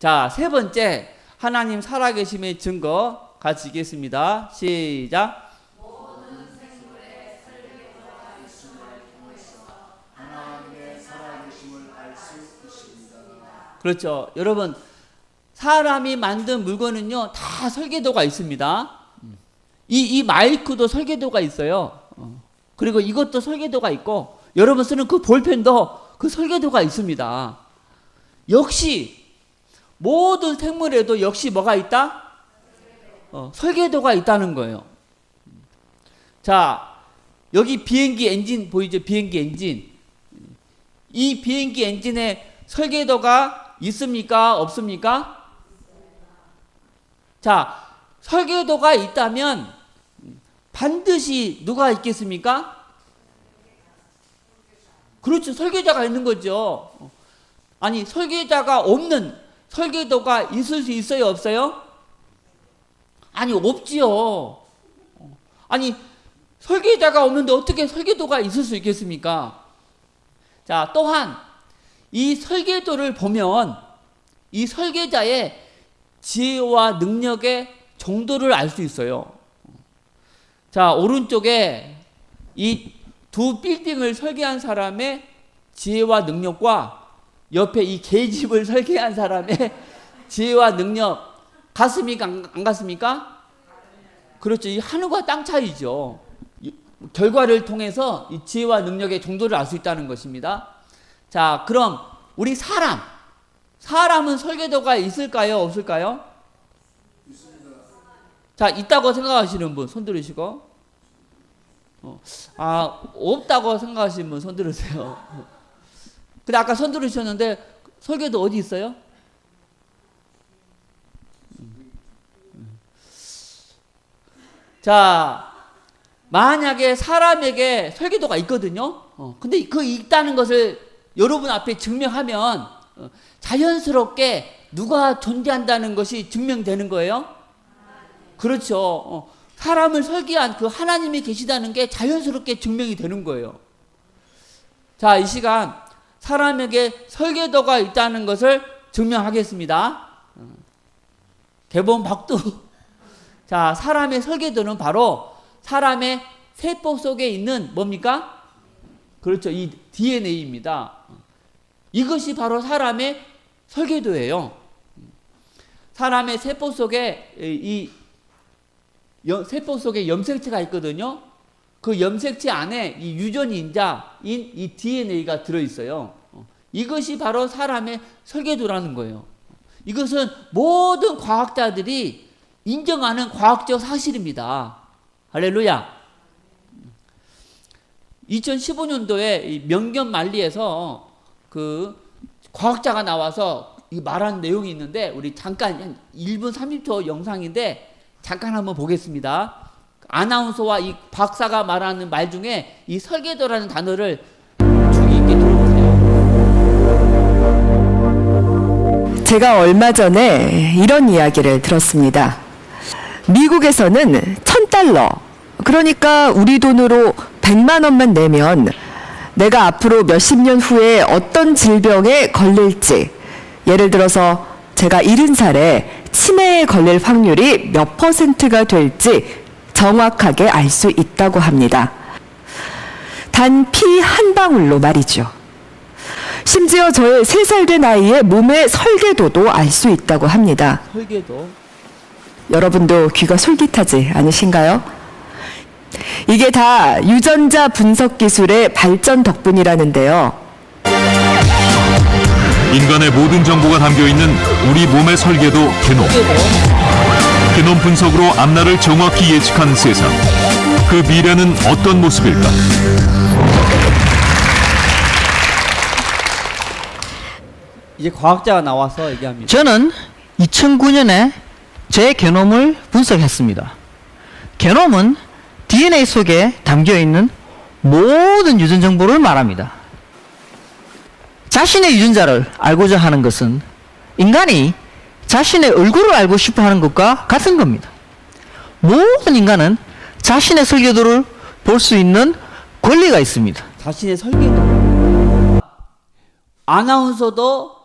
자, 세 번째 하나님 살아계심의 증거 같이 읽겠습니다. 시작. 그렇죠. 여러분 사람이 만든 물건은요 다 설계도가 있습니다. 이, 이 마이크도 설계도가 있어요. 어. 그리고 이것도 설계도가 있고 여러분 쓰는 그 볼펜도 그 설계도가 있습니다. 역시 모든 생물에도 역시 뭐가 있다? 어, 설계도가 있다는 거예요. 자, 여기 비행기 엔진 보이죠? 비행기 엔진. 이 비행기 엔진에 설계도가 있습니까? 없습니까? 자, 설계도가 있다면 반드시 누가 있겠습니까? 그렇죠. 설계자가 있는 거죠. 아니, 설계자가 없는 설계도가 있을 수 있어요? 없어요? 아니, 없지요. 아니, 설계자가 없는데 어떻게 설계도가 있을 수 있겠습니까? 자, 또한 이 설계도를 보면 이 설계자의 지혜와 능력의 정도를 알 수 있어요. 자, 오른쪽에 이 두 빌딩을 설계한 사람의 지혜와 능력과 옆에 이 계집을 설계한 사람의 지혜와 능력 같습니까? 안, 안 같습니까? 그렇죠. 이 하늘과 땅 차이죠. 이 결과를 통해서 이 지혜와 능력의 정도를 알 수 있다는 것입니다. 자, 그럼 우리 사람, 사람은 설계도가 있을까요? 없을까요? 자, 있다고 생각하시는 분 손 들으시고. 어, 아, 없다고 생각하시는 분 손 들으세요. 근데 아까 손 들으셨는데 설계도 어디 있어요? 자, 만약에 사람에게 설계도가 있거든요. 어, 근데 그 있다는 것을 여러분 앞에 증명하면 어, 자연스럽게 누가 존재한다는 것이 증명되는 거예요. 그렇죠. 어, 사람을 설계한 그 하나님이 계시다는 게 자연스럽게 증명이 되는 거예요. 자, 이 시간 사람에게 설계도가 있다는 것을 증명하겠습니다. 어, 개본 박두. 자, 사람의 설계도는 바로 사람의 세포 속에 있는 뭡니까? 그렇죠. 이 DNA입니다. 이것이 바로 사람의 설계도예요. 사람의 세포 속에 이 여- 세포 속에 염색체가 있거든요. 그 염색체 안에 이 유전인자인 이 DNA가 들어 있어요. 이것이 바로 사람의 설계도라는 거예요. 이것은 모든 과학자들이 인정하는 과학적 사실입니다. 할렐루야. 2015년도에 명견 만리에서 그 과학자가 나와서 이 말한 내용이 있는데 우리 잠깐 한 1분 30초 영상인데 잠깐 한번 보겠습니다. 아나운서와 이 박사가 말하는 말 중에 이 설계도라는 단어를 주의 있게 들어보세요. 제가 얼마 전에 이런 이야기를 들었습니다. 미국에서는 천 달러, 그러니까 우리 돈으로 100만 원만 내면 내가 앞으로 몇십 년 후에 어떤 질병에 걸릴지, 예를 들어서 제가 70살에 치매에 걸릴 확률이 몇 퍼센트가 될지 정확하게 알 수 있다고 합니다. 단 피 한 방울로 말이죠. 심지어 저의 3살 된 아이의 몸의 설계도도 알 수 있다고 합니다. 설계도. 여러분도 귀가 솔깃하지 않으신가요? 이게 다 유전자 분석 기술의 발전 덕분이라는데요. 인간의 모든 정보가 담겨 있는 우리 몸의 설계도 게놈. 게놈 분석으로 앞날을 정확히 예측하는 세상. 그 미래는 어떤 모습일까? 이제 과학자가 나와서 얘기합니다. 저는 2009년에 제 게놈을 분석했습니다. 게놈은 DNA 속에 담겨 있는 모든 유전 정보를 말합니다. 자신의 유전자를 알고자 하는 것은 인간이 자신의 얼굴을 알고 싶어 하는 것과 같은 겁니다. 모든 인간은 자신의 설계도를 볼 수 있는 권리가 있습니다. 자신의 설계도. 아나운서도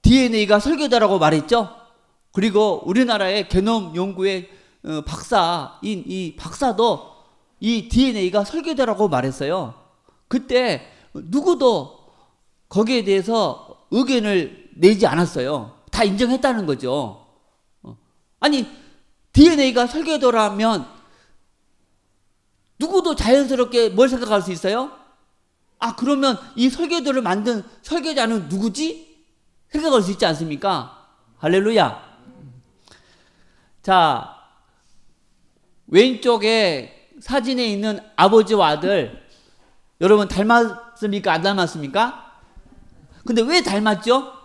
DNA가 설계도라고 말했죠. 그리고 우리나라의 게놈 연구의 어, 박사인 이 박사도 이 DNA가 설계도라고 말했어요. 그때 누구도 거기에 대해서 의견을 내지 않았어요. 다 인정했다는 거죠. 어. 아니 DNA가 설계도라면 누구도 자연스럽게 뭘 생각할 수 있어요? 아 그러면 이 설계도를 만든 설계자는 누구지? 생각할 수 있지 않습니까? 할렐루야. 자 왼쪽에 사진에 있는 아버지와 아들 여러분 닮았습니까? 안 닮았습니까? 근데 왜 닮았죠?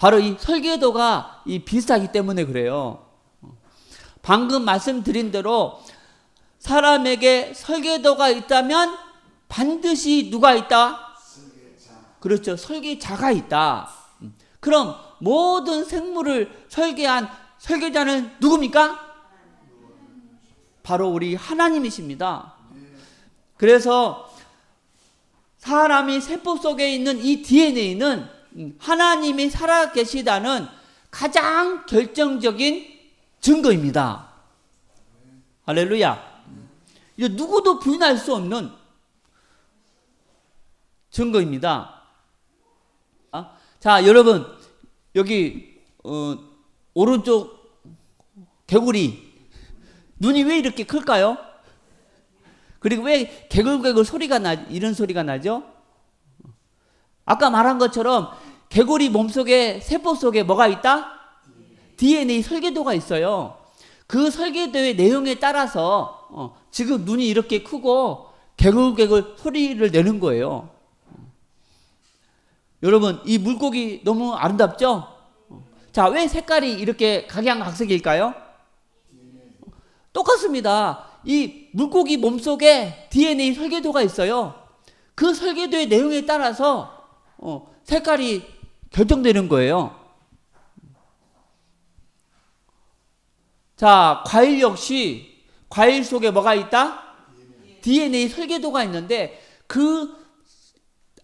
어. 바로 이 설계도가 이 비슷하기 때문에 그래요. 어. 방금 말씀드린 대로 사람에게 설계도가 있다면 반드시 누가 있다? 그렇죠. 설계자가 있다. 음. 그럼 모든 생물을 설계한 설계자는 누굽니까? 바로 우리 하나님이십니다. 그래서 사람이 세포 속에 있는 이 DNA는 음, 하나님이 살아 계시다는 가장 결정적인 증거입니다. 할렐루야. 이거 누구도 부인할 수 없는 증거입니다. 아, 자, 여러분 여기 어, 오른쪽 개구리 눈이 왜 이렇게 클까요? 그리고 왜 개굴개굴 소리가 나 이런 소리가 나죠? 아까 말한 것처럼 개구리 몸속에 세포 속에 뭐가 있다? DNA 설계도가 있어요. 그 설계도의 내용에 따라서 어, 지금 눈이 이렇게 크고 개굴개굴 소리를 내는 거예요. 여러분 이 물고기 너무 아름답죠? 자, 왜 색깔이 이렇게 각양각색일까요? 똑같습니다. 이 물고기 몸속에 DNA 설계도가 있어요. 그 설계도의 내용에 따라서 어, 색깔이 결정되는 거예요. 자, 과일 역시 과일 속에 뭐가 있다? DNA 설계도가 있는데 그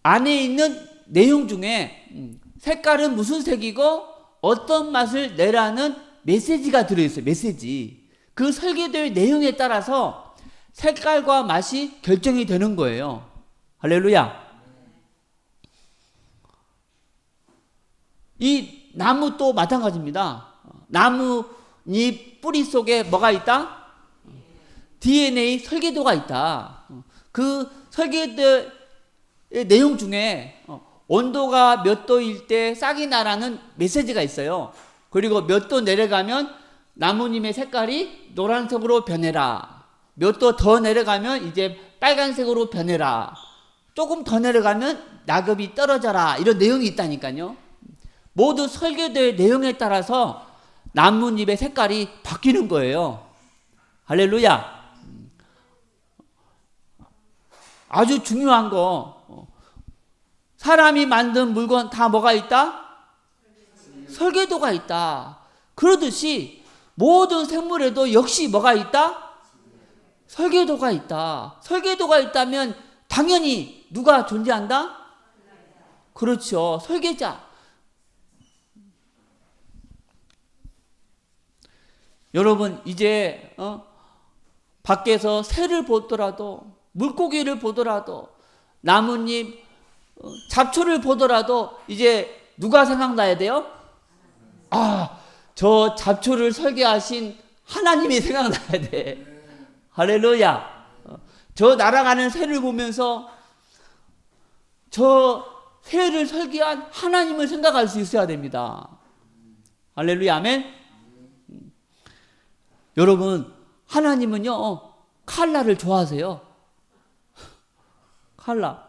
안에 있는 내용 중에 음, 색깔은 무슨 색이고 어떤 맛을 내라는 메시지가 들어있어요. 메시지. 그 설계도의 내용에 따라서 색깔과 맛이 결정이 되는 거예요. 할렐루야. 이 나무 또 마찬가지입니다. 나무잎 뿌리 속에 뭐가 있다? DNA 설계도가 있다. 그 설계도의 내용 중에 온도가 몇 도일 때 싹이 나라는 메시지가 있어요. 그리고 몇 도 내려가면 나무님의 색깔이 노란색으로 변해라. 몇 도 더 내려가면 이제 빨간색으로 변해라. 조금 더 내려가면 낙엽이 떨어져라. 이런 내용이 있다니까요. 모두 설계도의 내용에 따라서 나뭇잎의 색깔이 바뀌는 거예요. 할렐루야. 아주 중요한 거. 사람이 만든 물건 다 뭐가 있다? 설계도가 있다. 그러듯이 모든 생물에도 역시 뭐가 있다? 설계도가 있다. 설계도가 있다면 당연히 누가 존재한다? 그렇죠. 설계자. 여러분 이제 어? 밖에서 새를 보더라도 물고기를 보더라도 나뭇잎 어, 잡초를 보더라도 이제 누가 생각나야 돼요? 아, 저 잡초를 설계하신 하나님이 생각나야 돼. 할렐루야. 어, 저 날아가는 새를 보면서 저 새를 설계한 하나님을 생각할 수 있어야 됩니다. 할렐루야, 아멘. 음. 여러분, 하나님은요, 어, 칼라를 좋아하세요. 칼라.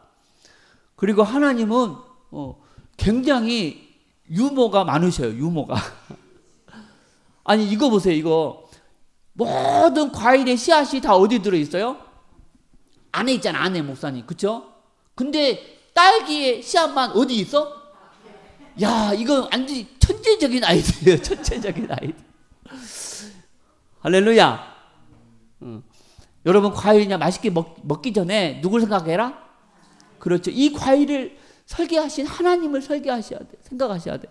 그리고 하나님은 어, 굉장히 유머가 많으셔요. 유머가. 아니 이거 보세요. 이거 모든 과일의 씨앗이 다 어디 들어 있어요? 안에 있잖아. 안에 목사님. 그쵸 근데 딸기의 씨앗만 어디 있어? 야, 이거 완전히 천재적인 아이디어예요. 천재적인 아이디어. 할렐루야. 응. 여러분 과일 그냥 맛있게 먹, 먹기 전에 누굴 생각해라? 그렇죠. 이 과일을 설계하신 하나님을 설계하셔야 돼. 생각하셔야 돼.